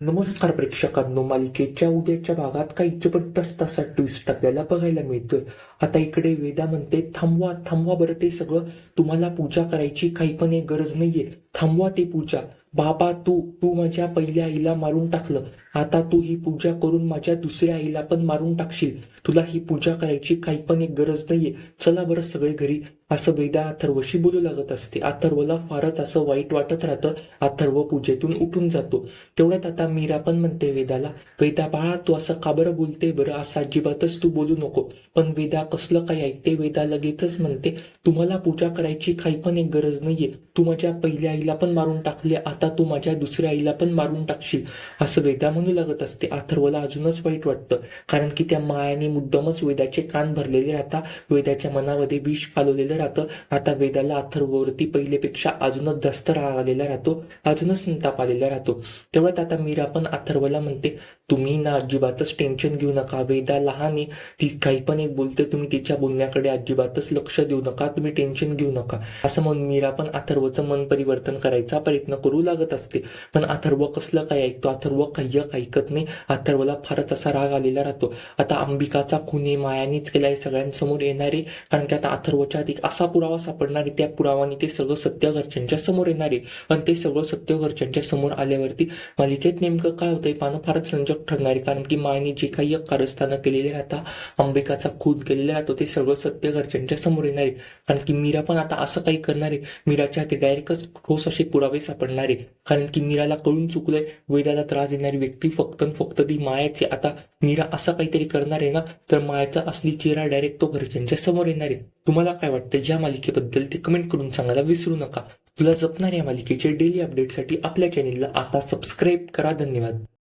नमस्कार प्रेक्षकांनो मालिकेच्या उद्याच्या भागात काही जबरदस्त असा ट्विस्ट आपल्याला बघायला मिळतोय. आता इकडे वेदा म्हणते थांबवा थांबवा बरं ते सगळं. तुम्हाला पूजा करायची काही पण एक गरज नाहीये. थांबवा ते पूजा. बाबा तू तू माझ्या पहिल्या आईला मारून टाकलं. आता तू ही पूजा करून माझ्या दुसऱ्या आईला पण मारून टाकशील. तुला ही पूजा करायची काही पण एक गरज नाहीये. चला बरं सगळे घरी. असं वेदा अथर्वशी बोलू लागत असते. अथर्वला फारच असं वाईट वाटत राहतं. अथर्व पूजेतून उठून जातो. तेवढ्यात आता मीरा पण म्हणते वेदाला वेदा बाळा तू असं का बरं बोलते? बरं असं अजिबातच तू बोलू नको. पण वेदा कसलं काय ऐकते? वेदा लगेचच म्हणते तुम्हाला पूजा करायची काही पण एक गरज नाहीये. तू माझ्या पहिल्या आईला पण मारून टाकले. आता तू माझ्या दुसऱ्या आईला पण मारून टाकशील असं वेदा म्हणू लागत असते. अथर्वला अजूनच वाईट वाटतं कारण की त्या मायाने मुद्दामच वेदाचे कान भरलेले राहता वेदाच्या मनामध्ये विष कालवलेलं राहतं. आता वेदाला अथर्ववरती पहिलेपेक्षा अजूनच जास्त राग आलेला राहतो अजूनच संताप आलेला राहतो. तेवढ्यात आता मीरा पण अथर्वला म्हणते तुम्ही ना अजिबातच टेन्शन घेऊ नका वेदा लहान आहे ती काही पण एक बोलते तुम्ही तिच्या बोलण्याकडे अजिबातच लक्ष देऊ नका तुम्ही टेन्शन घेऊ नका. असं म्हणून मीरा पण अथर्वचं मन परिवर्तन करायचा प्रयत्न करू लागत असते. पण अथर्व कसलं काय ऐकतो? अथर्व काही ऐकत नाही. अथर्वला फारच असा राग आलेला राहतो. आता अंबिकाचा खुने मायानेच केलाय सगळ्यांसमोर येणारे. कारण की आता अथर्वच्या आधी असा पुरावा सापडणार. त्या पुरावाने ते सगळं सत्य घरच्यांच्या समोर येणार. आहे आणि ते सगळं सत्य घरच्यांच्या समोर आल्यावरती मालिकेत नेमकं काय होतंय? पानं फारच रंजक ठरणार. कारण की मायाने जे काही कारस्थानं केलेले राहता अंबिकाचा खून केलेला राहतो ते सगळं सत्य घरच्यांच्या समोर येणार. आहे कारण की मीरा पण आता असं काही करणार. आहे मीराच्या हाती डायरेक्टच ठोस असे पुरावे सापडणार. आहे कारण की मीराला कळून चुकलंय वेदाला त्रास देणारी व्यक्ती फक्त फक्त ती मायाची. आता मीरा असं काहीतरी करणार आहे ना तर मायाचा असली चेहरा डायरेक्ट तो घरच्यांच्या समोर येणार आहे. तुम्हाला काय वाटतं या मालिकेबद्दल ते कमेंट करून सांगायला विसरू नका. तुला जपणाऱ्या मालिकेचे डेली अपडेटसाठी आपल्या चॅनेलला आता सबस्क्राईब करा. धन्यवाद.